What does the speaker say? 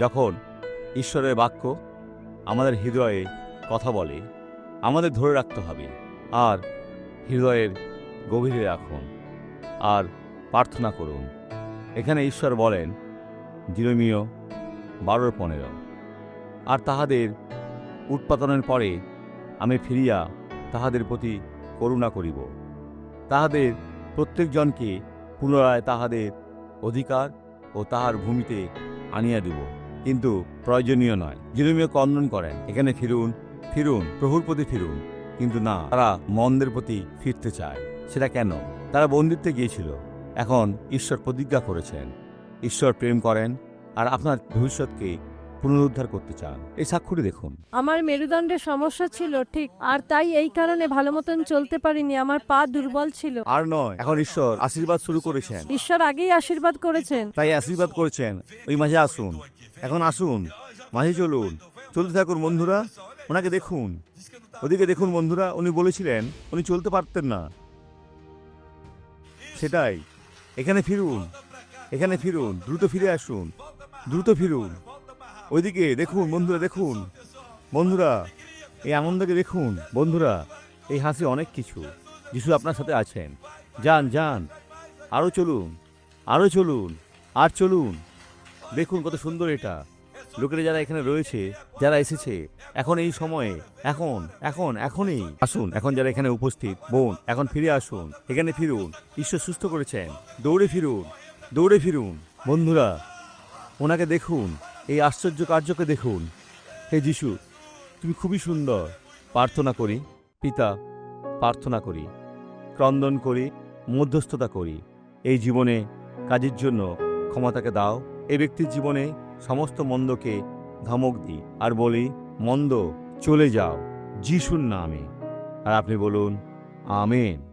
যখন ঈশ্বরের বাক্য আমাদের হৃদয়ে কথা বলে, আমাদের ধরে রাখতে হবে আর হৃদয়ের গভীরে রাখুন আর প্রার্থনা করুন। এখানে ঈশ্বর বলেন, জিরমীয় বারোর পনেরো। আর তাহাদের উৎপাদনের পরে আমি ফিরিয়া তাহাদের প্রতি করুণা করিব। তাহাদের প্রত্যেকজনকে পুনরায় তাহাদের অধিকার ও তাহার ভূমিতে আনিয়া দিব। কিন্তু প্রয়োজনীয় নয়। জিরোমিও কন্দন করেন, এখানে ফিরুন ফিরুন, প্রভুর প্রতি ফিরুন, কিন্তু না, তারা মন্দের প্রতি ফিরতে চায়। সেটা কেন? তারা বন্দিত্বে গিয়েছিল। এখন ঈশ্বর প্রতিজ্ঞা করেছেন। ঈশ্বর প্রেম করেন, আর আপনার ভবিষ্যৎকে পুনরুদ্ধার করতে চান। এই সাক্ষ্যটি দেখুন। আমার মেরুদণ্ডের সমস্যা ছিল ঠিক। আর তাই এই কারণে ভালো মতন চলতে পারিনি। আমার পা দুর্বল ছিল। আর নয় এখন ঈশ্বর আশীর্বাদ শুরু করেছেন। ঈশ্বর আগেই আশীর্বাদ করেছেন। তাই আশীর্বাদ করেছেন। ওই মাঝে আসুন। এখন আসুন। মাঝে চলুন। চলতে থাকুন বন্ধুরা ওনাকে দেখুন। ওদিকে দেখুন বন্ধুরা উনি বলেছিলেন উনি চলতে পারতেন না। সেটাই। এখানে ফিরুন। এখানে ফিরুন। দ্রুত ফিরে আসুন। দ্রুত ফিরুন। ওইদিকে দেখুন, বন্ধুরা দেখুন। বন্ধুরা, এই আনন্দকে দেখুন। বন্ধুরা, এই হাসি অনেক কিছু। যিশু আপনার সাথে আছেন। যান যান। আরও চলুন আরও চলুন, আর চলুন। দেখুন কত সুন্দর এটা। লোকেরা যারা এখানে রয়েছে, যারা এসেছে, এখন এই সময়ে, এখন এখন, এখনই আসুন। এখন যারা এখানে উপস্থিত, বোন, এখন ফিরে আসুন। এখানে ফিরুন। ঈশ্বর সুস্থ করেছেন। দৌড়ে ফিরুন দৌড়ে ফিরুন। বন্ধুরা, ওনাকে দেখুন। এই আশ্চর্য কার্যকে দেখুন। হে যিশু, তুমি খুবই সুন্দর। প্রার্থনা করি, পিতা, প্রার্থনা করি, ক্রন্দন করি, মধ্যস্থতা করি। এই জীবনে কাজের জন্য ক্ষমতাকে দাও। এই ব্যক্তির জীবনে সমস্ত মন্দকে ধমক দিই আর বলি, মন্দ, চলে যাও, যিশুর নামে। আর আপনি বলুন, আমেন।